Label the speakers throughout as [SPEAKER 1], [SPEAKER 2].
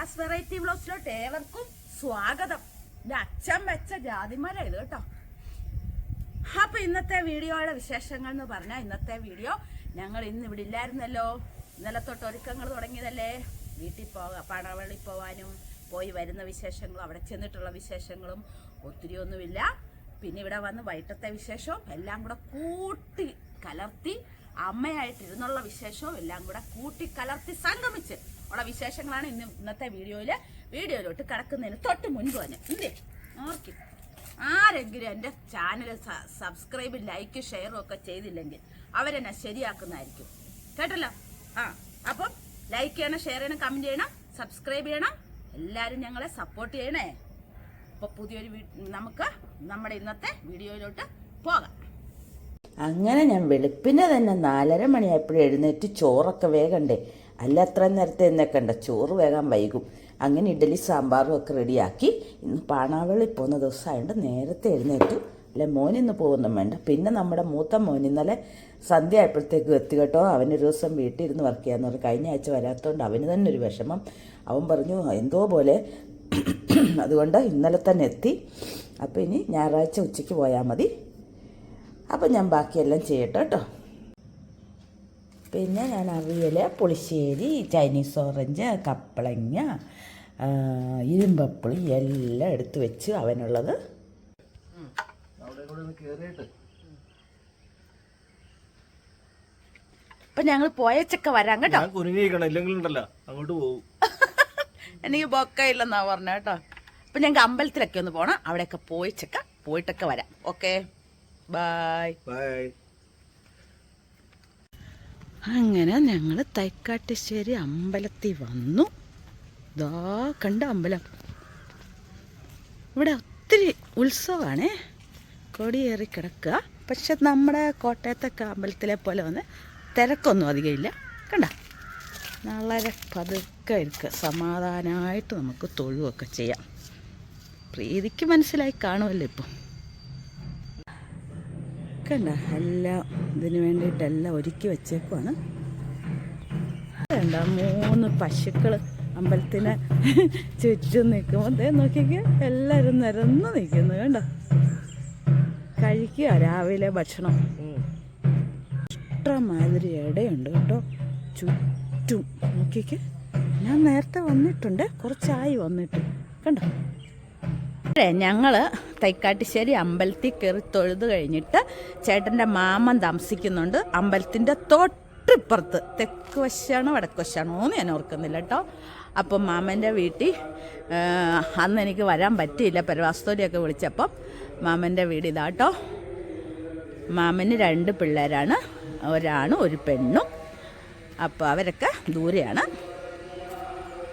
[SPEAKER 1] ആയാസ് variety ബ്ലോസിലോട്ട് ഏവർക്കും സ്വാഗതം. ഇത് അച്ഛൻ വെച്ച ജാതിമര ഇത് കേട്ടോ. അപ്പൊ ഇന്നത്തെ വീഡിയോയുടെ വിശേഷങ്ങൾ എന്ന് പറഞ്ഞാൽ ഇന്നത്തെ വീഡിയോ ഞങ്ങൾ ഇന്ന് ഇവിടെ ഇല്ലായിരുന്നല്ലോ. ഇന്നലെ തൊട്ട് ഒരുക്കങ്ങൾ തുടങ്ങിയതല്ലേ? വീട്ടിൽ പോകാം പടവള്ളി പോവാനും പോയി വരുന്ന വിശേഷങ്ങളും അവിടെ ചെന്നിട്ടുള്ള വിശേഷങ്ങളും ഒത്തിരി ഒന്നുമില്ല. പിന്നെ ഇവിടെ വന്ന് വൈകിട്ടത്തെ വിശേഷവും എല്ലാം കൂടെ കൂട്ടി കലർത്തി അമ്മയായിട്ടിരുന്നുള്ള വിശേഷവും എല്ലാം കൂടെ കൂട്ടി കലർത്തി സംഗമിച്ച് ഉള്ള വിശേഷങ്ങളാണ് ഇന്ന് ഇന്നത്തെ വീഡിയോയിൽ. വീഡിയോയിലോട്ട് കിടക്കുന്നതിന് തൊട്ട് മുൻപ് തന്നെ ഇല്ലേ? ഓക്കെ ആരെങ്കിലും എന്റെ ചാനൽ സബ്സ്ക്രൈബ് ലൈക്ക് ഷെയറും ഒക്കെ ചെയ്തില്ലെങ്കിൽ അവരെന്നെ ശരിയാക്കുന്നതായിരിക്കും. കേട്ടല്ലോ? ആ അപ്പം ലൈക്ക് ചെയ്യണം ഷെയർ ചെയ്യണം കമന്റ് ചെയ്യണം സബ്സ്ക്രൈബ് ചെയ്യണം. എല്ലാവരും ഞങ്ങളെ സപ്പോർട്ട് ചെയ്യണേ. അപ്പോൾ പുതിയൊരു നമുക്ക് നമ്മുടെ ഇന്നത്തെ വീഡിയോയിലോട്ട് പോകാം.
[SPEAKER 2] അങ്ങനെ ഞാൻ വെളുപ്പിനെ തന്നെ നാലര മണിയായപ്പോഴും എഴുന്നേറ്റ് ചോറൊക്കെ വേഗണ്ടേ അല്ല അത്ര നേരത്തെ എന്നേക്കണ്ട ചോറ് വേഗം വൈകും. അങ്ങനെ ഇഡലി സാമ്പാറും ഒക്കെ റെഡിയാക്കി ഇന്ന് പാണാവളി പോകുന്ന ദിവസമായതുകൊണ്ട് നേരത്തെ എഴുന്നേറ്റു. അല്ലെ മോനിന്ന് പോകുന്നു വേണ്ട. പിന്നെ നമ്മുടെ മൂത്ത മോൻ ഇന്നലെ സന്ധ്യ ആയപ്പോഴത്തേക്കും എത്തി കേട്ടോ. അവനൊരു ദിവസം വീട്ടിൽ ഇരുന്ന് വർക്ക് ചെയ്യാന്ന് പറഞ്ഞു. കഴിഞ്ഞ ആഴ്ച വരാത്തതുകൊണ്ട് അവന് തന്നെ ഒരു വിഷമം. അവൻ പറഞ്ഞു എന്തോ പോലെ. അതുകൊണ്ട് ഇന്നലെ തന്നെ എത്തി. അപ്പോൾ ഇനി ഞായറാഴ്ച ഉച്ചയ്ക്ക് പോയാൽ മതി. അപ്പം ഞാൻ ബാക്കിയെല്ലാം ചെയ്യട്ടെ കേട്ടോ. പിന്നെ ഞാൻ അവിയൽ പുളിശ്ശേരി ചൈനീസ് ഓറഞ്ച് കപ്പളങ്ങ ഇരുമ്പപ്പുളി എല്ലാം എടുത്ത് വെച്ച് അവനുള്ളത്.
[SPEAKER 1] അപ്പൊ ഞങ്ങൾ പോയച്ചക്ക വരാം കേട്ടോ.
[SPEAKER 3] അങ്ങോട്ട് പോകും
[SPEAKER 1] എനിക്ക് ബൊക്കയില്ലെന്നാ പറഞ്ഞ കേട്ടോ. അപ്പൊ ഞങ്ങൾക്ക് അമ്പലത്തിലൊക്കെ ഒന്ന് പോണം. അവിടെയൊക്കെ പോയിച്ചക്ക പോയിട്ടൊക്കെ വരാം. ഓക്കെ. ബൈ.
[SPEAKER 3] ബൈ.
[SPEAKER 1] അങ്ങനെ ഞങ്ങൾ തൈക്കാട്ടുശ്ശേരി അമ്പലത്തിൽ വന്നു. ദാ കണ്ട അമ്പലം. ഇവിടെ ഒത്തിരി ഉത്സവമാണേ കൊടിയേറി കിടക്കുക. പക്ഷെ നമ്മുടെ കോട്ടയത്തൊക്കെ അമ്പലത്തിലെ പോലെ വന്ന് തിരക്കൊന്നും അധികം ഇല്ല. കണ്ട? വളരെ പതുക്കെ ഇരിക്കുക സമാധാനമായിട്ട് നമുക്ക് തൊഴുവൊക്കെ ചെയ്യാം. പ്രീതിക്ക് മനസ്സിലായി കാണുമല്ലോ ഇപ്പം. കണ്ട എല്ലാം ഇതിന് വേണ്ടിയിട്ടെല്ലാം ഒരുക്കി വെച്ചേക്കുവാണ്. കണ്ട മൂന്ന് പശുക്കൾ അമ്പലത്തിന് ചുറ്റും നിൽക്കുമ്പോൾ അതേ നോക്കിക്ക് എല്ലാവരും നിരന്ന് നിൽക്കുന്നു കണ്ടോ? കഴിക്കുക രാവിലെ ഭക്ഷണം. ഇഷ്ടമാതിരി ഇടയുണ്ട് കേട്ടോ. ചുറ്റും നോക്കിക്ക്. ഞാൻ നേരത്തെ വന്നിട്ടുണ്ട് കുറച്ചായി വന്നിട്ട് കണ്ടോ? ഞങ്ങൾ തൈക്കാട്ടിശ്ശേരി അമ്പലത്തിൽ കയറി തൊഴുത് കഴിഞ്ഞിട്ട് ചേട്ടന്റെ മാമൻ താമസിക്കുന്നുണ്ട്. അമ്പലത്തിന്റെ തൊട്ടിപ്പുറത്ത്. തെക്ക് വശമാണോ വടക്ക് വശമാണോ എന്ന് ഞാൻ ഓർക്കുന്നില്ല കേട്ടോ. അപ്പം മാമന്റെ വീട്ടിൽ അന്ന് എനിക്ക് വരാൻ പറ്റിയില്ല. പരവാസ്തോലിയൊക്കെ വിളിച്ചപ്പം മാമന്റെ വീട് ഇതാട്ടോ മാമന് രണ്ട് പിള്ളേരാണ്. ഒരാണും ഒരു പെണ്ണും. അപ്പോൾ അവരൊക്കെ ദൂരെയാണ്.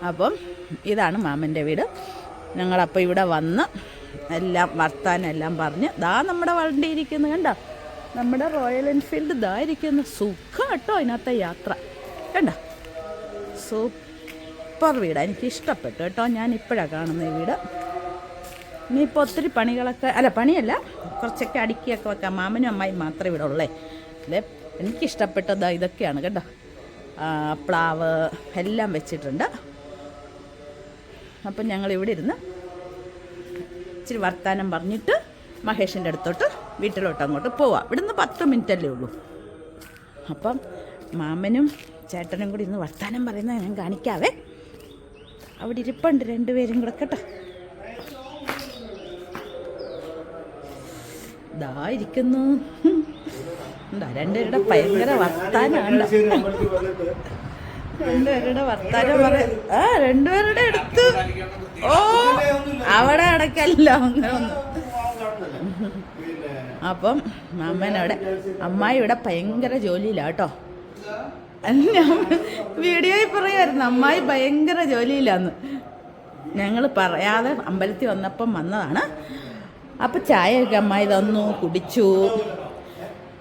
[SPEAKER 1] അപ്പം ഇതാണ് മാമന്റെ വീട്. ഞങ്ങളപ്പോൾ ഇവിടെ വന്ന് എല്ലാം വർത്താനെല്ലാം പറഞ്ഞ് ദാ നമ്മുടെ വണ്ടി ഇരിക്കുന്നു കണ്ടോ? നമ്മുടെ റോയൽ എൻഫീൽഡ് ദാ ഇരിക്കുന്നു. സുഖം കേട്ടോ അതിനകത്തെ യാത്ര. കണ്ടോ? സൂപ്പർ വീടാണ് എനിക്ക് ഇഷ്ടപ്പെട്ടു കേട്ടോ. ഞാൻ ഇപ്പോഴാണ് കാണുന്ന ഈ വീട്. ഇനിയിപ്പോൾ ഒത്തിരി പണികളൊക്കെ അല്ല പണിയല്ല. കുറച്ചൊക്കെ അടുക്കിയൊക്കെ വെക്കാം. മാമനും അമ്മായും മാത്രമേ ഇവിടെ ഉള്ളേ. അല്ലേ? എനിക്കിഷ്ടപ്പെട്ടത് ഇതൊക്കെയാണ് കേട്ടോ. പ്ലാവ് എല്ലാം വെച്ചിട്ടുണ്ട്. അപ്പം ഞങ്ങൾ ഇവിടെ ഇരുന്ന് ഇച്ചിരി വർത്തമാനം പറഞ്ഞിട്ട് മഹേഷിന്റെ അടുത്തോട്ട് വീട്ടിലോട്ട് അങ്ങോട്ട് പോവാം. ഇവിടുന്ന് പത്ത് മിനിറ്റ് അല്ലേ ഉള്ളൂ. അപ്പം മാമനും ചേട്ടനും കൂടി ഇന്ന് വർത്തമാനം പറയുന്നത് ഞാൻ കാണിക്കാവേ. അവിടെ ഇരിപ്പുണ്ട് രണ്ടുപേരും കൂടെ കേട്ടോ. ഇതാ ഇരിക്കുന്നു. എന്താ രണ്ടുപേരുടെ ഭയങ്കര വർത്താനമാണ് രണ്ടുപേരുടെ വർത്താനം പറ ആ രണ്ടുപേരുടെ അടുത്ത്. ഓ അവിടെ അടക്കല്ല. ഒന്നും അപ്പം അമ്മനവിടെ അമ്മായി ഇവിടെ ഭയങ്കര ജോലിയില്ല കേട്ടോ. വീഡിയോയിൽ പറയുമായിരുന്നു അമ്മായി ഭയങ്കര ജോലിയില്ലാന്ന് ഞങ്ങൾ പറയാതെ അമ്പലത്തിൽ വന്നപ്പം വന്നതാണ്. അപ്പം ചായയൊക്കെ അമ്മായി തന്നു കുടിച്ചു.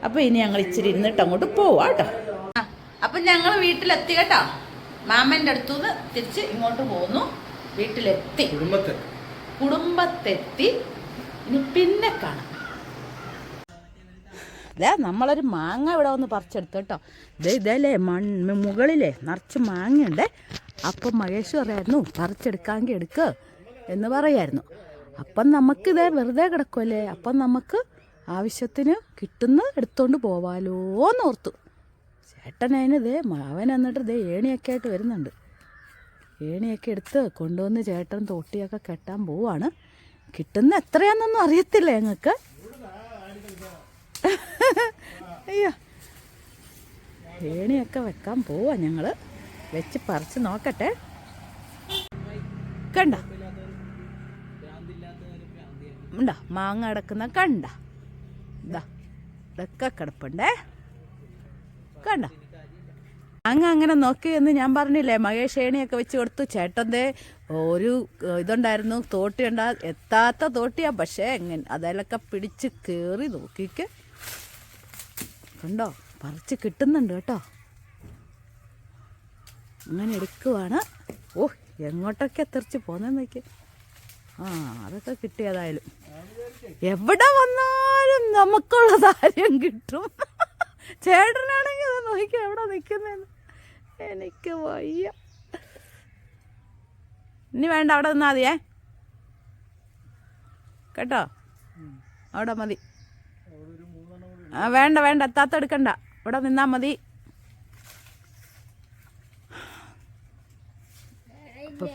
[SPEAKER 1] അപ്പോൾ ഇനി ഞങ്ങൾ ഇച്ചിരി ഇരുന്നിട്ട് അങ്ങോട്ട് പോവാം കേട്ടോ. അപ്പം ഞങ്ങൾ വീട്ടിലെത്തി കേട്ടോ. മാമന്റെ അടുത്തുനിന്ന് തിരിച്ച് ഇങ്ങോട്ട് പോന്നു. വീട്ടിലെത്തി.
[SPEAKER 3] കുടുംബത്തെ
[SPEAKER 1] കുടുംബത്തെത്തി. ഇനി പിന്നെ കാണാം. ഇതേ നമ്മളൊരു മാങ്ങ ഇവിടെ വന്ന് പറിച്ചെടുത്തു കേട്ടോ. ഇത് ഇതല്ലേ മൺ മുകളിലേ നിറച്ച് മാങ്ങയുണ്ട്. അപ്പം മഹേഷ് പറയായിരുന്നു പറിച്ചെടുക്കാമെങ്കിൽ എടുക്ക് എന്ന് പറയായിരുന്നു. അപ്പം നമുക്കിതേ വെറുതെ കിടക്കുമല്ലേ അപ്പം നമുക്ക് ആവശ്യത്തിന് കിട്ടുന്ന എടുത്തുകൊണ്ട് പോവാലോ എന്നോർത്തു ചേട്ടൻ ദേ അവൻ എന്നിട്ട് ദേ ഏണിയൊക്കെ ആയിട്ട് വരുന്നുണ്ട്. ഏണിയൊക്കെ എടുത്ത് കൊണ്ടുവന്ന് ചേട്ടൻ തോട്ടിയൊക്കെ കെട്ടാൻ പോവാണ്. കിട്ടുന്ന എത്രയാണെന്നൊന്നും അറിയത്തില്ല ഞങ്ങൾക്ക്. അയ്യോ. ഏണിയൊക്കെ വെക്കാൻ പോവാ ഞങ്ങൾ വെച്ച് പറിച്ച് നോക്കട്ടെ. കണ്ട. ഉണ്ടോ? മാങ്ങ അടക്കുന്ന കണ്ട. ഇതാ ഇതൊക്കെ കിടപ്പുണ്ടേ. കണ്ട? അങ്ങ് അങ്ങനെ നോക്കി എന്ന് ഞാൻ പറഞ്ഞില്ലേ മഹേഷേണിയൊക്കെ വെച്ച് കൊടുത്തു. ചേട്ടന്റെ ഒരു ഇതുണ്ടായിരുന്നു തോട്ടി ഉണ്ടാ എത്താത്ത തോട്ടിയാ പക്ഷേ എങ്ങനെ അതിലൊക്കെ പിടിച്ച് കയറി നോക്കിക്ക്. കണ്ടോ? പറിച്ച് കിട്ടുന്നുണ്ട് കേട്ടോ. അങ്ങനെ എടുക്കുവാണ്. ഓ എങ്ങോട്ടൊക്കെ തെറിച്ച് പോന്നെന്ന് നോക്കി. ആ അതൊക്കെ കിട്ടിയതായാലും. എവിടെ വന്നാലും നമുക്കുള്ള കാര്യം കിട്ടും. ചേട്ടനാണെങ്കിൽ അത് നോക്കി എവിടെ നിൽക്കുന്നതെന്ന് എനിക്ക് വയ്യ. ഇനി വേണ്ട അവിടെ നിന്നാൽ മതിയേ. കേട്ടോ? അവിടെ മതി. ആ വേണ്ട വേണ്ട എത്താത്ത എടുക്കണ്ട. ഇവിടെ നിന്നാൽ മതി.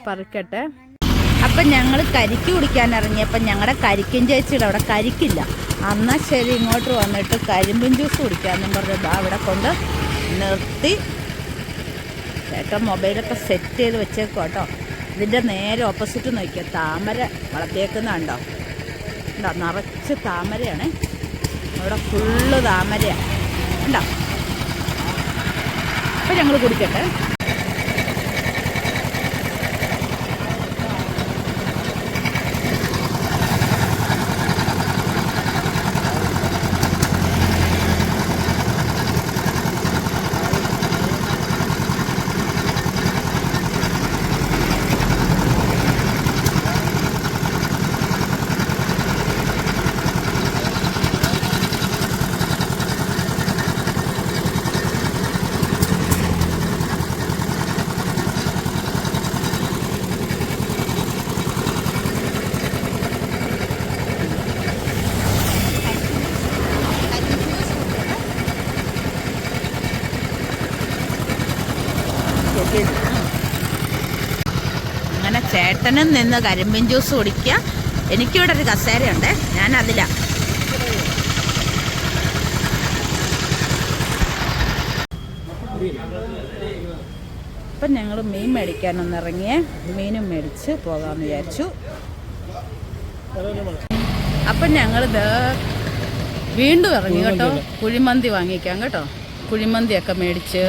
[SPEAKER 1] പറിക്കട്ടെ. അപ്പം ഞങ്ങൾ കരിക്ക് കുടിക്കാൻ ഇറങ്ങിയപ്പം ഞങ്ങളുടെ കരിക്കും ചേച്ചിയുടെ അവിടെ കരിക്കില്ല. എന്നാൽ ശരി ഇങ്ങോട്ട് വന്നിട്ട് കരിമ്പിൻ ജ്യൂസ് കുടിക്കാമെന്നും പറഞ്ഞ് അവിടെ കൊണ്ട് നിർത്തി. ചേട്ടൻ മൊബൈലൊക്കെ സെറ്റ് ചെയ്ത് വെച്ചേക്കും കേട്ടോ. ഇതിന്റെ നേരെ ഓപ്പോസിറ്റ് നോക്കിയാൽ താമര വളർത്തിയേക്കുന്നുണ്ടോ? ഉണ്ടോ നിറച്ച് താമരയാണ്. അവിടെ ഫുള്ള് താമരയാണ് ഉണ്ടോ അപ്പം ഞങ്ങൾ കുടിക്കട്ടെ. ചേട്ടനും നിന്ന് കരിമ്പിൻ ജ്യൂസ് കുടിക്കുക. എനിക്കിവിടെ ഒരു കസേരയുണ്ട്. ഞാൻ അതിലാണ് അപ്പം ഞങ്ങൾ മീൻ മേടിക്കാനൊന്ന് ഇറങ്ങിയേ. മീനും മേടിച്ച് പോകാമെന്ന് വിചാരിച്ചു. അപ്പം ഞങ്ങൾ വീണ്ടും ഇറങ്ങി കേട്ടോ. കുഴിമന്തി വാങ്ങിക്കാം കേട്ടോ. കുഴിമന്തിയൊക്കെ മേടിച്ച്.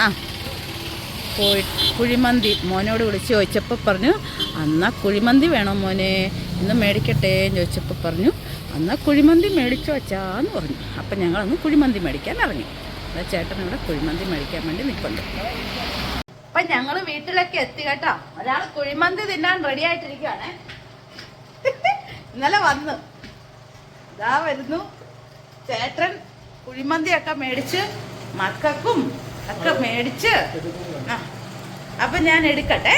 [SPEAKER 1] ആ. പോയി കുഴിമന്തി. മോനോട് വിളിച്ച് ചോദിച്ചപ്പോൾ പറഞ്ഞു അന്നാ കുഴിമന്തി വേണോ മോനെ? ഇന്ന് മേടിക്കട്ടെ? എന്ന് ചോദിച്ചപ്പോൾ പറഞ്ഞു അന്നാ കുഴിമന്തി മേടിച്ചു വച്ചാന്ന് പറഞ്ഞു. അപ്പം ഞങ്ങളൊന്ന് കുഴിമന്തി മേടിക്കാൻ ഇറങ്ങി. അതാ ചേട്ടൻ ഇവിടെ കുഴിമന്തി മേടിക്കാൻ വേണ്ടി നിൽപ്പുണ്ട്. അപ്പം ഞങ്ങൾ വീട്ടിലൊക്കെ എത്തി കേട്ടോ. ഒരാൾ കുഴിമന്തി തിന്നാൻ റെഡി ആയിട്ടിരിക്കുകയാണേ ഇന്നലെ വന്നു. ഇതാ വരുന്നു. ചേട്ടൻ കുഴിമന്തിയൊക്കെ മേടിച്ച് മക്കൾക്കും ഒക്കെ മേടിച്ച് ആ അപ്പം ഞാൻ എടുക്കട്ടെ.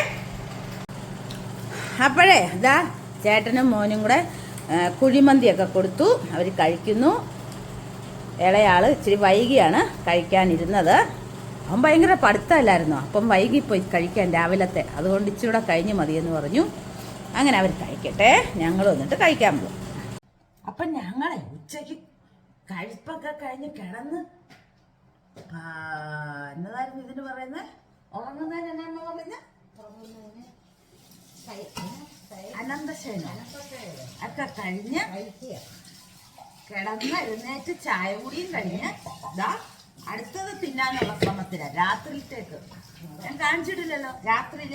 [SPEAKER 1] അപ്പോഴേ ഇതാ ചേട്ടനും മോനും കൂടെ കുഴിമന്തിയൊക്കെ കൊടുത്തു. അവർ കഴിക്കുന്നു. ഇളയാൾ ഇച്ചിരി വൈകിയാണ് കഴിക്കാനിരുന്നത്. അവൻ ഭയങ്കര പഠിത്തമല്ലായിരുന്നോ? അപ്പം വൈകിപ്പോയി കഴിക്കാൻ രാവിലത്തെ. അതുകൊണ്ട് ഇച്ചിരി കഴിഞ്ഞ് മതിയെന്ന് പറഞ്ഞു. അങ്ങനെ അവർ കഴിക്കട്ടെ. ഞങ്ങൾ വന്നിട്ട് കഴിക്കാൻ പോകും. അപ്പം ഞങ്ങളെ ഉച്ചയ്ക്ക് കഴിപ്പൊക്കെ കഴിഞ്ഞ് കിടന്ന് എന്നതായിരുന്നു ഇതിന് പറയുന്നത്? ഉറങ്ങുന്നതിന് എന്നാ പറയുന്നത് അനന്തശയനം? ഒക്കെ കഴിഞ്ഞ് കിടന്ന് എഴുന്നേറ്റ് ചായ കുടിയും കഴിഞ്ഞ് ഇതാ അടുത്തത് തിന്നാനുള്ള ശ്രമത്തില. രാത്രിയിലേക്ക് ഞാൻ കാണിച്ചിട്ടില്ലല്ലോ. രാത്രിയിൽ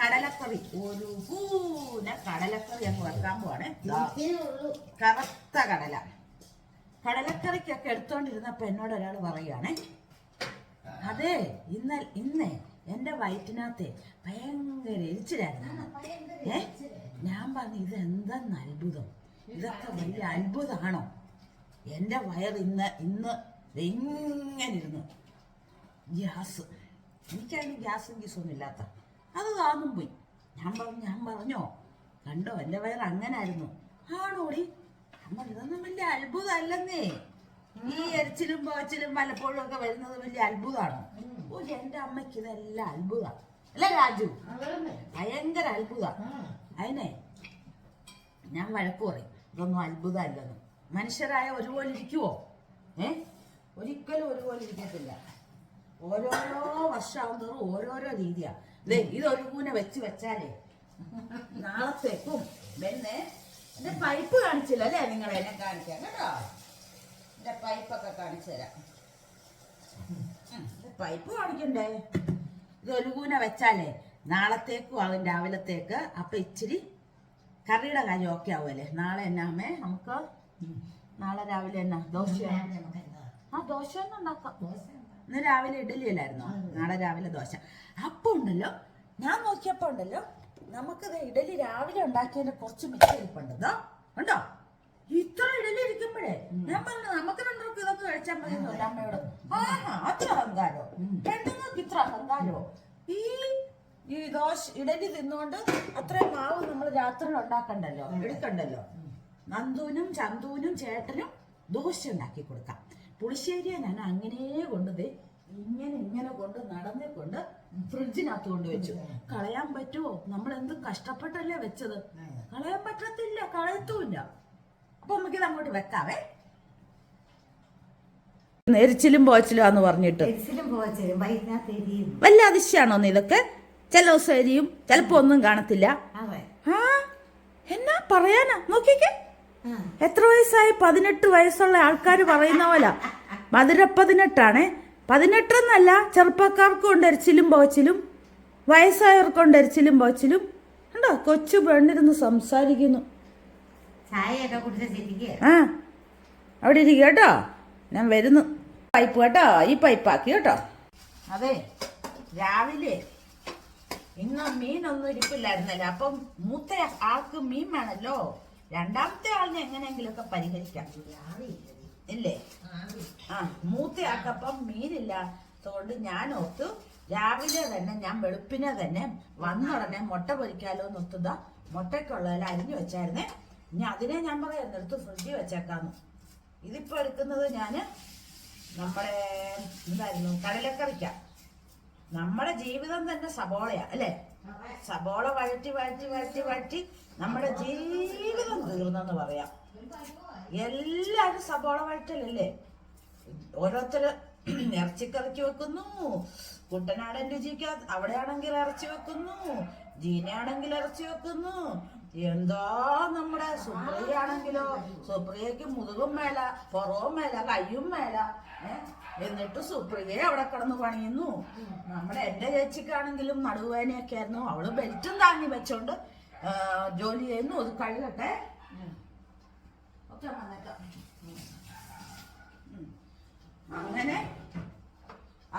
[SPEAKER 1] കടലക്കറി. ഒരു പൂന കടലക്കറി അങ്ങ് വെക്കാൻ പോവാണ്. കറുത്ത കടല. കടലക്കറിക്കൊക്കെ എടുത്തോണ്ടിരുന്നപ്പോ എന്നോട് ഒരാൾ പറയുകയാണേ അതെ ഇന്ന ഇന്ന് എന്റെ വയറ്റിനകത്തെ ഭയങ്കര എരിച്ചിലായിരുന്നു. ഏ? ഞാൻ പറഞ്ഞു ഇത് എന്തെന്ന് അത്ഭുതം? ഇതൊക്കെ വലിയ അത്ഭുതമാണോ? എന്റെ വയർ ഇന്ന് ഇന്ന് ഇങ്ങനെ ഇരുന്നു ഗ്യാസ്. എനിക്കാണെങ്കിൽ ഗ്യാസും ഗീസൊന്നും ഇല്ലാത്ത. അത് താന്നും പോയി. ഞാൻ പറഞ്ഞു ഞാൻ പറഞ്ഞോ കണ്ടോ എന്റെ വയർ അങ്ങനായിരുന്നു. ആണോടി? അമ്മ ഇതൊന്നും വലിയ അത്ഭുതമല്ലെന്നേ. ഈ എരിച്ചിലും പോച്ചിലും പലപ്പോഴും ഒക്കെ വരുന്നത് വലിയ അത്ഭുതമാണ്. ഓ എന്റെ അമ്മയ്ക്ക് ഇതെല്ലാം അത്ഭുതം. അല്ല രാജു? ഭയങ്കര അത്ഭുത. അതിനെ ഞാൻ വഴക്ക് പറയും. ഇതൊന്നും അത്ഭുതമല്ലെന്ന് മനുഷ്യരായ ഒരുപോലെ ഇരിക്കുവോ? ഏ? ഒരിക്കലും ഒരുപോലെ ഇരിക്കത്തില്ല. ഓരോരോ വർഷമാകുന്നതും ഓരോരോ രീതിയാ. ദേ ഇതൊരു കൂന വെച്ച് വെച്ചാലേ നാളത്തേക്കും പിന്നെ എന്റെ പൈപ്പ് കാണിച്ചില്ല അല്ലേ നിങ്ങൾ എന്നെ കാണിക്കാം കേട്ടോ? എന്റെ പൈപ്പൊക്കെ കാണിച്ചു തരാം. പൈപ്പ് കാണിക്കണ്ടേ? ഇത് ഒരുകൂന വെച്ചാലേ നാളത്തേക്കും ആകും രാവിലത്തേക്ക്. അപ്പൊ ഇച്ചിരി കറിയുടെ കാര്യം ഓക്കെ ആവുമല്ലേ? നാളെ എന്നാമേ നമുക്ക് നാളെ രാവിലെ എന്നാ? ദോശ? ആ ദോശ ഒന്നും ഉണ്ടാക്കാം. ഇന്ന് രാവിലെ ഇഡലി അല്ലായിരുന്നോ? നാളെ രാവിലെ ദോശ. അപ്പൊ ഉണ്ടല്ലോ ഞാൻ നോക്കിയപ്പോ ഉണ്ടല്ലോ നമുക്കിത് ഇഡലി രാവിലെ ഉണ്ടാക്കിയതിന്റെ കുറച്ച് മിച്ചം ഇരിപ്പുണ്ട് ഉണ്ടോ? ഇത്ര ഇഡലി ഇരിക്കുമ്പോഴേ ഞാൻ പറഞ്ഞു നമുക്ക് രണ്ടുപേർക്ക് ഇതൊക്കെ കഴിച്ചാൽ മതി അമ്മയോട്. ആഹാ അത്ര അഹങ്കാരോ? പെണ്ണുങ്ങൾക്ക് ഇത്ര അഹങ്കാരോ? ഈ ഈ ദോശ ഇടലി തിന്നുകൊണ്ട് അത്രയും മാവ് നമ്മൾ രാത്രി ഉണ്ടാക്കണ്ടല്ലോ? എടുക്കണ്ടല്ലോ? നന്ദുവിനും ചന്തുവിനും ചേട്ടനും ദോശ ഉണ്ടാക്കി കൊടുക്കാം. പുളിശ്ശേരിയെ ഞാൻ അങ്ങനെ കൊണ്ടത് ഇങ്ങനെ ഇങ്ങനെ കൊണ്ട് നടന്നിക്കൊണ്ട് കൊണ്ട് ഫ്രിഡ്ജിനകത്ത് കൊണ്ടുവച്ചു കളയാൻ പറ്റുമോ നമ്മൾ എന്ത് കഷ്ടപ്പെട്ടല്ലേ വെച്ചത്? കളയാൻ പറ്റത്തില്ല കളയത്തുമില്ല. അപ്പൊ അങ്ങോട്ട് വെക്കാവേ. എരിച്ചിലും പോച്ചിലാന്ന് പറഞ്ഞിട്ട്.
[SPEAKER 4] എരിച്ചിലും പോച്ചലും വൈകുന്നേരത്ത് എരിയും.
[SPEAKER 1] വല്ല അതിശയാണോ ഇതൊക്കെ? ചില ദിവസം എരിയും ചിലപ്പോ ഒന്നും കാണത്തില്ല. ആ എന്നാ പറയാനാ? നോക്കിക്കേ. എത്ര വയസ്സായി? പതിനെട്ട് വയസ്സുള്ള ആൾക്കാർ പറയുന്ന പോലെ. മധുര പതിനെട്ടാണേ. പതിനെട്ടെന്നല്ല ചെറുപ്പക്കാർക്കും ഉണ്ട് എരിച്ചിലും പോച്ചിലും വയസ്സായവർക്കുണ്ട് എരിച്ചിലും പോച്ചിലും. ഉണ്ടോ കൊച്ചു പെണ്ണിരുന്ന് സംസാരിക്കുന്നു. ആ അവിടെ ഇരിക്കുക കേട്ടോ. ഞാൻ വരുന്നു. പൈപ്പ് കേട്ടോ ഈ പൈപ്പാക്കി കേട്ടോ. അതെ രാവിലെ ഇന്ന് മീനൊന്നും ഇരിപ്പില്ലായിരുന്നല്ലോ. അപ്പം മൂത്ത ആൾക്ക് മീൻ വേണല്ലോ. രണ്ടാമത്തെ ആളിനെ എങ്ങനെയെങ്കിലുമൊക്കെ പരിഹരിക്കാം. ഇല്ലേ? ആ മൂത്ത ആൾക്കപ്പം മീനില്ലാത്തതുകൊണ്ട് ഞാൻ ഓർത്തു രാവിലെ തന്നെ ഞാൻ വെളുപ്പിനെ തന്നെ വന്നുടനെ മുട്ട പൊരിക്കാലോ എന്ന് ഒത്തുക മുട്ടയ്ക്കുള്ളതെല്ലാം അരിഞ്ഞു വെച്ചായിരുന്നേ. ഇനി അതിനെ ഞാൻ പറയാം. എടുത്ത് ഫ്രിഡ്ജിൽ വെച്ചേക്കാന്ന്. ഇതിപ്പോ എടുക്കുന്നത് ഞാൻ നമ്മുടെ എന്തായിരുന്നു? കടലക്കറിക്ക. നമ്മുടെ ജീവിതം തന്നെ സബോളയാ അല്ലേ? സബോള വഴറ്റി വഴറ്റി വഴറ്റി വഴറ്റി നമ്മുടെ ജീവിതം തീർന്നെന്ന് പറയാം. എല്ലാരും സബോള വഴറ്റലല്ലേ? ഓരോരുത്തര് ഇറച്ചിക്കറിക്ക് വെക്കുന്നു കുട്ടനാടൻ രുചിക്ക് അവിടെയാണെങ്കിൽ ഇറച്ചി വെക്കുന്നു ജീനയാണെങ്കിൽ ഇറച്ചി വെക്കുന്നു എന്താ നമ്മുടെ സുപ്രിയാണെങ്കിലോ സുപ്രിയക്ക് മുതുകും മേല പുറവും മേല കയ്യും മേല എന്നിട്ട് സുപ്രിയെ അവിടെ കിടന്ന് പണിയുന്നു. നമ്മുടെ എന്റെ ചേച്ചിക്കാണെങ്കിലും നടുവേനയൊക്കെ ആയിരുന്നു. അവൾ ബെൽറ്റും താങ്ങി വെച്ചോണ്ട് ജോലി ചെയ്യുന്നു. അത് കഴുകട്ടെ. അങ്ങനെ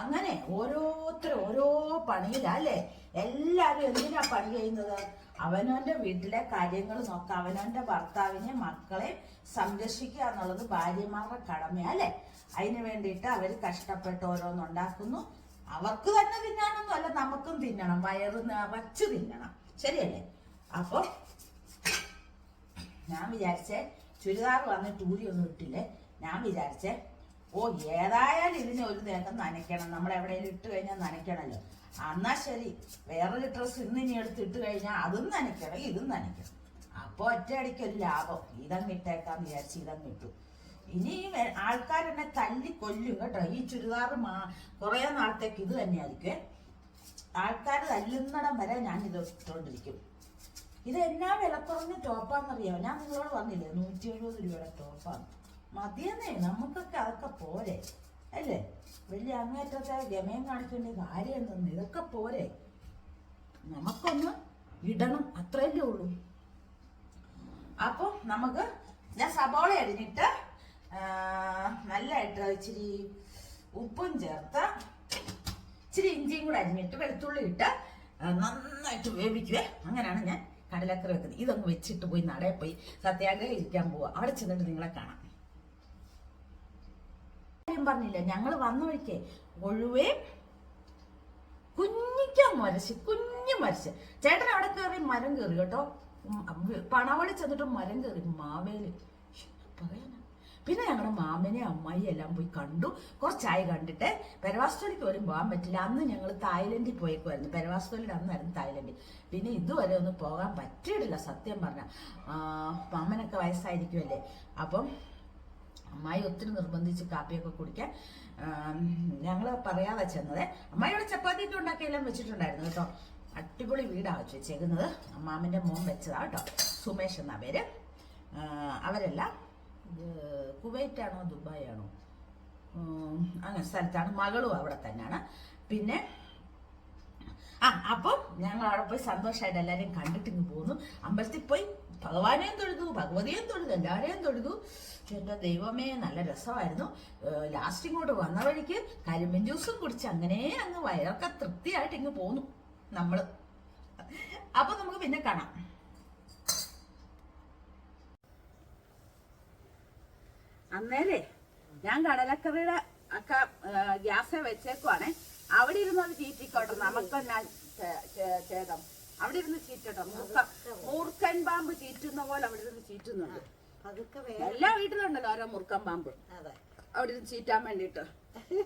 [SPEAKER 1] അങ്ങനെ ഓരോരുത്തർ ഓരോ പണിയിലാ അല്ലേ? എല്ലാരും എന്തിനാ പണി ചെയ്യുന്നത്? അവനവന്റെ വീട്ടിലെ കാര്യങ്ങൾ നോക്കുക അവനവന്റെ ഭർത്താവിനെ മക്കളെ സംരക്ഷിക്കുക എന്നുള്ളത് ഭാര്യമാരുടെ കടമയാ അല്ലേ? അതിന് വേണ്ടിയിട്ട് അവർ കഷ്ടപ്പെട്ട് ഓരോന്നുണ്ടാക്കുന്നു അവർക്ക് തന്നെ തിന്നാനൊന്നും അല്ല നമുക്കും തിന്നണം. വയറ് നിറച്ച് തിന്നണം. ശരിയല്ലേ? അപ്പൊ ഞാൻ വിചാരിച്ചേ ചുരിദാർ വന്നിട്ട് ഊരി ഒന്നും ഇട്ടില്ലേ? ഞാൻ വിചാരിച്ചേ ഓ ഏതായാലും ഇതിനെ ഒരു നേരം നനയ്ക്കണം. നമ്മൾ എവിടെയെങ്കിലും ഇട്ട് കഴിഞ്ഞാൽ നനയ്ക്കണമല്ലോ എന്നാ ശരി. വേറൊരു ഡ്രസ്സ് ഇന്ന് ഇനി എടുത്ത് ഇട്ട് കഴിഞ്ഞാൽ അതും നനയ്ക്കണം ഇതും നനയ്ക്കണം. അപ്പോൾ ഒറ്റയടിക്കൊരു ലാഭം. ഇതങ്ങ് ഇട്ടേക്കാന്ന് വിചാരിച്ച് ഇതങ്ങ് ഇട്ടു. ഇനി ആൾക്കാരെന്നെ തല്ലി കൊല്ലും കേട്ടോ. ഈ ചുരിദാർ മാ കുറേ നാളത്തേക്ക് ഇത് തന്നെയായിരിക്കും. ആൾക്കാർ തല്ലുന്നിടം വരെ ഞാൻ ഇത് ഇട്ടുകൊണ്ടിരിക്കും ഇത് എന്നാ വില കുറഞ്ഞ ഞാൻ നിങ്ങളോട് പറഞ്ഞില്ലേ നൂറ്റി എഴുപത് രൂപയുടെ ടോപ്പാണ് മതിയെന്നേ നമുക്കൊക്കെ അതൊക്കെ പോരെ. അല്ലേ? വലിയ അങ്ങേറ്റത്തെ ഗമയം കാണിക്കേണ്ട കാര്യം ഇതൊക്കെ പോരെ. നമുക്കൊന്ന് ഇടണം. അത്രയല്ലേ ഉള്ളൂ. അപ്പൊ നമുക്ക് ഞാൻ സബോള അരിഞ്ഞിട്ട് നല്ല നല്ലതായിട്ട് ഇച്ചിരി ഉപ്പും ചേർത്ത് ഇച്ചിരി ഇഞ്ചിയും കൂടെ അരിഞ്ഞിട്ട് വെളുത്തുള്ളി ഇട്ട് നന്നായിട്ട് വേവിക്കുവേ. അങ്ങനെയാണ് ഞാൻ കടലക്കറി വെക്കുന്നത്. ഇതൊന്ന് വെച്ചിട്ട് പോയി നടയിൽ പോയി സത്യാഗ്രഹം ഇരിക്കാൻ പോവാ. അവിടെ ചെന്നിട്ട് നിങ്ങളെ കാണാം. കാര്യം പറഞ്ഞില്ല. ഞങ്ങൾ വന്ന വഴിക്ക് ഒഴുവേ കുഞ്ഞിക്ക മരച്ച് കുഞ്ഞു മരിച്ച്. ചേട്ടൻ അവിടെ കയറി മരം കയറി കേട്ടോ. പണവളി ചെന്നിട്ട് മരം കയറി മാവേലി. പിന്നെ ഞങ്ങളുടെ മാമനെ അമ്മായി എല്ലാം പോയി കണ്ടു. കുറച്ചായി കണ്ടിട്ട് പെരവാസ്തോലിക്ക് പോലും പോകാൻ പറ്റില്ല. അന്ന് ഞങ്ങൾ തായ്ലൻഡിൽ പോയേക്കുമായിരുന്നു പെരവാസ്തോലിയുടെ അന്നായിരുന്നു തായ്ലൻഡിൽ. പിന്നെ ഇതുവരെ ഒന്നും പോകാൻ പറ്റിയിട്ടില്ല സത്യം പറഞ്ഞ. മാമനൊക്കെ വയസ്സായിരിക്കുമല്ലേ അപ്പം അമ്മായി ഒത്തിരി നിർബന്ധിച്ച് കാപ്പിയൊക്കെ കുടിക്കാൻ ഞങ്ങൾ പറയാതെ ചെന്നത് അമ്മായിയുടെ ചപ്പാത്തിയൊക്കെ ഉണ്ടാക്കിയെല്ലാം വെച്ചിട്ടുണ്ടായിരുന്നു കേട്ടോ. അടിപൊളി വീടാണ് വെച്ച് വെച്ചേക്കുന്നത്. അമ്മാമിന്റെ മോൻ വെച്ചതാണ് കേട്ടോ. സുമേഷ് എന്നാ പേര്. അവരല്ല കുവൈറ്റാണോ ദുബായ് ആണോ അങ്ങനെ സ്ഥലത്താണ്. മകളും അവിടെ തന്നെയാണ്. പിന്നെ ആ അപ്പം ഞങ്ങൾ അവിടെ പോയി സന്തോഷമായിട്ട് എല്ലാവരെയും കണ്ടിട്ട് ഇങ്ങ് പോന്നു. അമ്പലത്തിൽ പോയി ഭഗവാനെയും തൊഴുതു ഭഗവതിയെയും തൊഴുതു എല്ലാവരെയും തൊഴുതു. എന്റെ ദൈവമേ നല്ല രസമായിരുന്നു. ലാസ്റ്റ് ഇങ്ങോട്ട് വന്ന വഴിക്ക് കരിമ്പിൻ ജ്യൂസും കുടിച്ച് അങ്ങനെ അങ്ങ് വയറൊക്കെ തൃപ്തിയായിട്ട് ഇങ്ങ് പോന്നു നമ്മൾ. അപ്പൊ നമുക്ക് പിന്നെ കാണാം. അന്നേരെ ഞാൻ കടലക്കറിയുടെ ഒക്കെ ഗ്യാസ് വെച്ചേക്കുവാണേ. അവിടെ ഇരുന്ന് അത് ചീറ്റിക്കോട്ടെ നമുക്കെന്നാ ചേതം അവിടെ ഇരുന്ന് ചീറ്റട്ടോ. മൂർക്ക മൂർക്കൻ പാമ്പ് ചീറ്റുന്ന പോലെ അവിടെ ഇരുന്ന് ചീറ്റുന്നുണ്ട്. എല്ലാ വീട്ടിലും ഉണ്ടല്ലോ ഓരോ മുറുക്കൻ പാമ്പ്. അവിടെ ഇരുന്ന് ചീറ്റാൻ വേണ്ടിട്ട്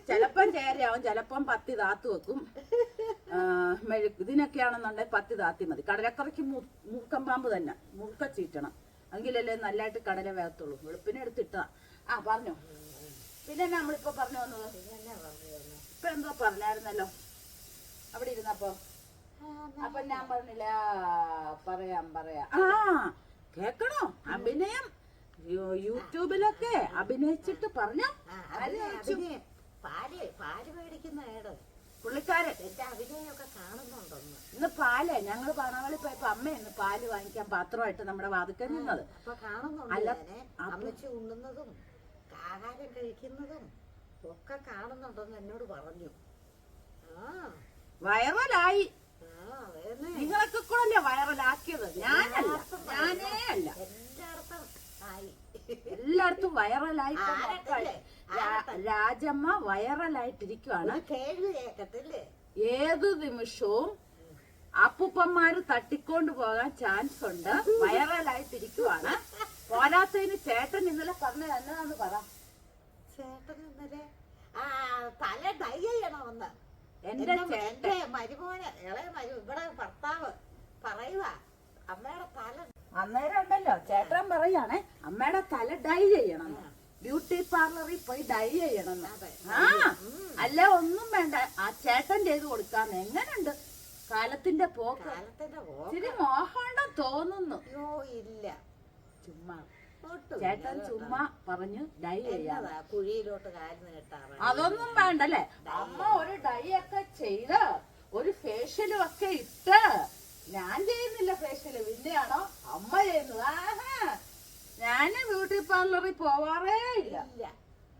[SPEAKER 1] ചിലപ്പം ചേരയാവും ചിലപ്പം പത്തി താത്തു വെക്കും. മെഴുക്ക് മെഴു- ഇതിനൊക്കെയാണെന്നുണ്ടെങ്കിൽ പത്തി താത്തി മതി. കടലക്കറയ്ക്ക് മൂ- പാമ്പ് തന്നെ. മുറുക്ക ചീറ്റണം. എങ്കിലല്ലേ നല്ലായിട്ട് കടല വേകത്തുള്ളൂ. വെളുപ്പിനെ എടുത്തിട്ടാ ആ പറഞ്ഞു. പിന്നെ നമ്മളിപ്പോ പറഞ്ഞു വന്നത്? ഇപ്പൊ എന്തോ പറഞ്ഞായിരുന്നല്ലോ. അവിടെ ഇരുന്നപ്പോ. അപ്പൊ ഞാൻ പറഞ്ഞില്ല പറയാം പറയാം. ആ കേക്കണോ? അഭിനയം യൂട്യൂബിലൊക്കെ അഭിനയിച്ചിട്ട് പറഞ്ഞു.
[SPEAKER 4] പാൽ പാൽ മേടിക്കുന്ന ഏട്.
[SPEAKER 1] പുള്ളിക്കാരൻ.
[SPEAKER 4] എന്റെ അഭിനയമൊക്കെ കാണുന്നുണ്ടെന്ന്
[SPEAKER 1] ഇന്ന് പാൽ. ഞങ്ങൾ പണവളി പോയപ്പോ അമ്മ ഇന്ന് പാൽ വാങ്ങിക്കാൻ പാത്രമായിട്ട് നമ്മുടെ വാതുക്കൽ നിന്നത്.
[SPEAKER 4] അപ്പൊ കാണുന്നുണ്ട് അമ്മച്ചി ഉണ്ണുന്നതും ആഹാരം കഴിക്കുന്നതും ഒക്കെ കാണുന്നുണ്ടെന്ന് എന്നോട് പറഞ്ഞു. ആ.
[SPEAKER 1] വൈറലായി. നിങ്ങളൊക്കെ കൂടെ വൈറലാക്കിയത്? ഞാനല്ല. ഞാനേ അല്ല.
[SPEAKER 4] എല്ലായിടത്തും
[SPEAKER 1] വൈറലായി രാജമ്മ വൈറലായിട്ടിരിക്കുവാണ്. ഏതു നിമിഷവും അപ്പുപ്പന്മാര് തട്ടിക്കൊണ്ട് പോകാൻ ചാൻസ് ഉണ്ട് വൈറലായിട്ടിരിക്കുവാണ് പോരാത്തതിന് ചേട്ടൻ ഇന്നലെ പറഞ്ഞത് എന്നതാന്ന് പറ
[SPEAKER 4] ചേട്ടൻ ഇന്നലെ ആ തല ഡൈ ചെയ്യണമെന്ന്
[SPEAKER 1] എന്റെ
[SPEAKER 4] എന്റെ
[SPEAKER 1] ചേട്ടൻ
[SPEAKER 4] എന്റെ മരുമോന് ഇളയ മരു ഇവിടെ ഭർത്താവ് പറയുക അമ്മയുടെ തല
[SPEAKER 1] അന്നേരം ഉണ്ടല്ലോ ചേട്ടൻ പറയാണേ അമ്മയുടെ തല ഡൈ ചെയ്യണം. ബ്യൂട്ടി പാർലറിൽ പോയി ഡൈ ചെയ്യണം. ആ അല്ല ഒന്നും വേണ്ട. ആ ചേട്ടൻ ചെയ്ത് കൊടുക്കാന്ന് എങ്ങനുണ്ട്? കാലത്തിന്റെ പോക്ക്. ഇച്ചിരി മോഹമുണ്ടെന്ന് തോന്നുന്നു.
[SPEAKER 4] ഇല്ല.
[SPEAKER 1] ചുമ്മാ. ചേട്ടൻ ചുമ്മാ പറഞ്ഞു ഡൈ ചെയ്യാം.
[SPEAKER 4] കുഴിയിലോട്ട്
[SPEAKER 1] അതൊന്നും വേണ്ടല്ലേ അമ്മ ഒരു ഡൈ ഒക്കെ ചെയ്ത് ഒരു ഫേഷ്യലും ഒക്കെ ഇട്ട് ഞാൻ ചെയ്യുന്നില്ല ഫേഷ്യൽ. പിന്നെയാണോ അമ്മ ചെയ്യുന്നത്. ആഹാ. ഞാൻ ബ്യൂട്ടി പാർലറിൽ പോവാറേ ഇല്ല.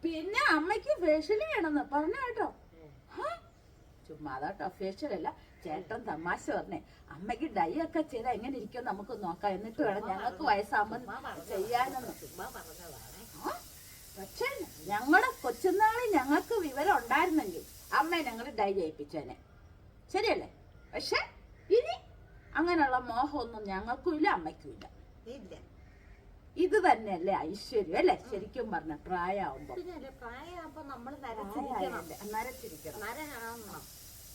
[SPEAKER 1] പിന്നെ അമ്മയ്ക്ക് ഫേഷ്യൽ ചെയ്യണമെന്ന് പറഞ്ഞ കേട്ടോ. ചുമ്മാതാട്ടോ ഫേഷ്യൽ അല്ല. ചേട്ടൻ തമാശ പറഞ്ഞേ. അമ്മയ്ക്ക് ഡൈ ഒക്കെ ചെയ്താൽ എങ്ങനെ ഇരിക്കും നമുക്ക് നോക്കാം. എന്നിട്ട് വേണം ഞങ്ങൾക്ക് വയസ്സാകുമ്പോൾ ചെയ്യാനെന്ന്? പക്ഷേ ഞങ്ങളുടെ കൊച്ചുനാളിൽ ഞങ്ങൾക്ക് വിവരം ഉണ്ടായിരുന്നെങ്കിൽ അമ്മയെ ഞങ്ങൾ ഡൈ ചെയ്യിപ്പിച്ചേനെ. ശരിയല്ലേ? പക്ഷെ ഇനി അങ്ങനെയുള്ള മോഹമൊന്നും ഞങ്ങൾക്കും ഇല്ല അമ്മയ്ക്കും ഇല്ല.
[SPEAKER 4] ഇല്ല.
[SPEAKER 1] ഇത് തന്നെയല്ലേ ഐശ്വര്യം അല്ലേ? ശരിക്കും പറഞ്ഞ പ്രായമാകുമ്പോ
[SPEAKER 4] പിന്നെ അല്ലേ പ്രായമാകുമ്പോ നമ്മൾ നരച്ചിരിക്കണം
[SPEAKER 1] നരച്ചിരിക്കണം
[SPEAKER 4] നരകാണണം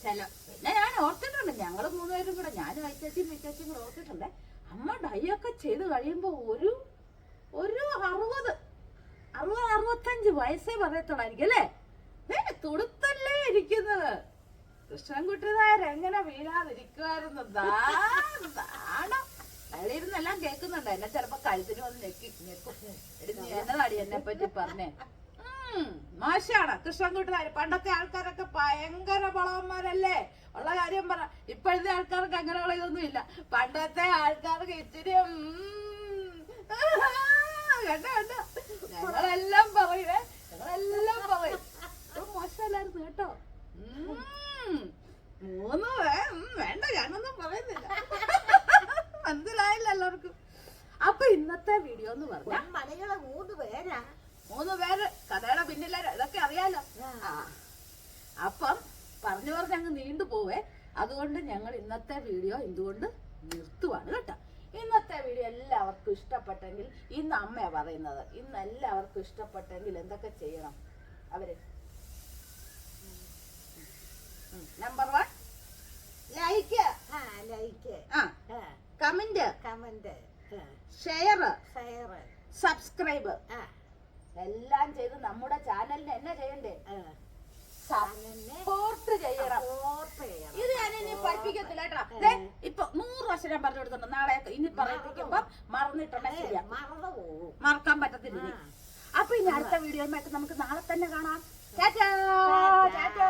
[SPEAKER 1] ചില പിന്നെ ഞാൻ ഓർത്തിട്ടുണ്ട് ഞങ്ങൾ മൂന്നുപേരും കൂടെ ഞാനും അയച്ചേച്ചിയും വിച്ചേച്ചിയും കൂടെ ഓർത്തിട്ടുണ്ട്. അമ്മ ഡൈ ഒക്കെ ചെയ്ത് കഴിയുമ്പോ ഒരു ഒരു അറുപത് അറുപത് അറുപത്തഞ്ച് വയസ്സേ പറയത്തുള്ളായിരിക്കും അല്ലേ? ഏ തുടുത്തല്ലേ ഇരിക്കുന്നത്. കൃഷ്ണൻകുട്ടി നായർ എങ്ങനെ വീഴാതിരിക്കുമായിരുന്നു ദാണം അയാളിരുന്നെല്ലാം കേൾക്കുന്നുണ്ട്. എന്നെ ചിലപ്പോ കഴുത്തിന് വന്ന് ഞെക്കി ഞെക്കും. എന്നതാടി എന്നെ പറ്റി പറഞ്ഞേ. മോശമാണ് കൃഷ്ണൻകുട്ടി പണ്ടത്തെ ആൾക്കാരൊക്കെ ഭയങ്കര വളവന്മാരല്ലേ? ഉള്ള കാര്യം പറ. ഇപ്പോഴത്തെ ആൾക്കാർക്ക് അങ്ങനെയുള്ള ഇതൊന്നും ഇല്ല. പണ്ടത്തെ ആൾക്കാർക്ക് കണ്ടോ ഞങ്ങളെല്ലാം പറയുവേ ഞങ്ങളെല്ലാം പറയും. മോശമല്ലായിരുന്നു കേട്ടോ. മൂന്ന് വേണ്ട ഞാനൊന്നും പറയുന്നില്ല. മനസ്സിലായില്ല എല്ലാവർക്കും. അപ്പൊ ഇന്നത്തെ വീഡിയോ എന്ന് പറഞ്ഞ
[SPEAKER 4] മലയാള മൂന്ന് പേരാ.
[SPEAKER 1] മൂന്ന് പേര് കഥയുടെ പിന്നിലെ ഇതൊക്കെ അറിയാലോ? ആ. അപ്പം പറഞ്ഞു പറഞ്ഞ് അങ്ങ് നീണ്ടു പോവേ. അതുകൊണ്ട് അതുകൊണ്ട് ഞങ്ങൾ ഇന്നത്തെ വീഡിയോ എന്തുകൊണ്ട് നിർത്തുവാണ് കേട്ടോ. ഇന്നത്തെ വീഡിയോ എല്ലാവർക്കും ഇഷ്ടപ്പെട്ടെങ്കിൽ ഇന്ന് അമ്മയാ പറയുന്നത് ഇന്ന് എല്ലാവർക്കും ഇഷ്ടപ്പെട്ടെങ്കിൽ എന്തൊക്കെ ചെയ്യണം അവർ നമ്പർ വൺ ലൈക്ക്
[SPEAKER 4] ആ ലൈക്ക്
[SPEAKER 1] ആ കമന്റ് ഷെയർ
[SPEAKER 4] ഷെയർ
[SPEAKER 1] സബ്സ്ക്രൈബ് എല്ലാം ചെയ്ത് നമ്മുടെ ചാനലിന് എന്നാ ചെയ്യണ്ടേ. സപ്പോർട്ട് ചെയ്യണം. ഇത് ഞാൻ ഇനി പഠിപ്പിക്കത്തില്ല കേട്ടോ. ഇപ്പൊ നൂറ് വർഷം ഞാൻ പറഞ്ഞു കൊടുത്തിട്ടുണ്ട് നാളെ ഇനി പറയിപ്പിക്കുമ്പോ മറന്നിട്ടുണ്ടെങ്കിൽ ശരിയാ
[SPEAKER 4] മറന്നു
[SPEAKER 1] മറക്കാൻ പറ്റത്തില്ല. അപ്പൊ ഇനി അടുത്ത വീഡിയോയുമായിട്ട് നമുക്ക് നാളെ തന്നെ കാണാം. ടാറ്റാ.
[SPEAKER 4] ടാറ്റാ.